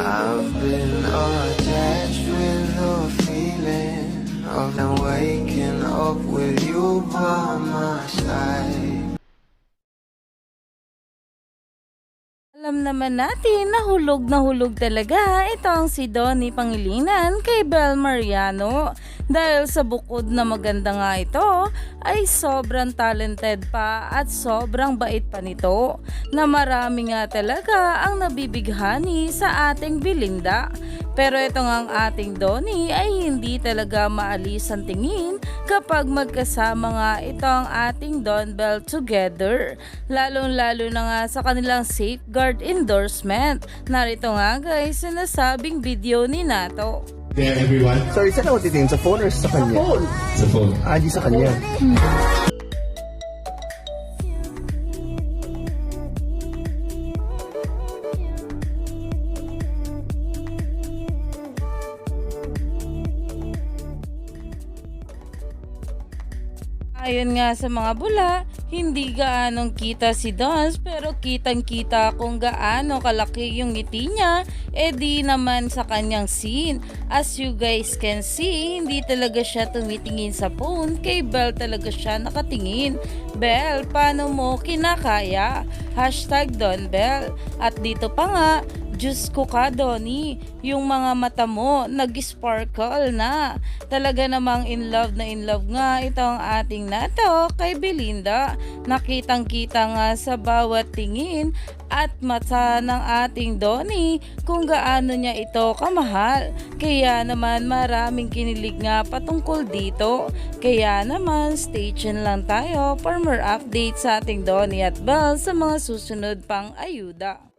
I've been attached with the feeling of them waking up with you by my side. Alam naman natin na hulog na hulog talaga itong si Donnie Pangilinan kay Bel Mariano. Dahil sa bukod na maganda nga ito, ay sobrang talented pa at sobrang bait pa nito na marami nga talaga ang nabibighani sa ating Belinda. Pero ito nga ang ating Donnie ay hindi talaga maalis ang tingin kapag magkasama nga ito ang ating Don Bell together. Lalong-lalo na nga sa kanilang safeguard endorsement. Narito nga guys, sinasabing video ni Nato. There everyone Sorry, saan ako titingin? Sa phone or sa kanya? Sa phone. sa phone. Ah, di sa kanya. Ayon nga sa mga bula, hindi gaanong kita si Dons pero kitang kita kung gaano kalaki yung ngiti niya eh di naman sa kanyang scene. As you guys can see, hindi talaga siya tumitingin sa phone kay Bell talaga siya nakatingin. Bell, paano mo kinakaya? Hashtag Don Bell. At dito pa nga, Diyos ko ka, Donnie. Yung mga mata mo, nag-sparkle na. Talaga namang in love na in love nga itong ating nato kay Belinda. Nakitang kita nga sa bawat tingin at mata ng ating Donnie kung gaano niya ito kamahal. Kaya naman maraming kinilig nga patungkol dito. Kaya naman stay tuned lang tayo for more updates sa ating Donnie at Belle sa mga susunod pang ayuda.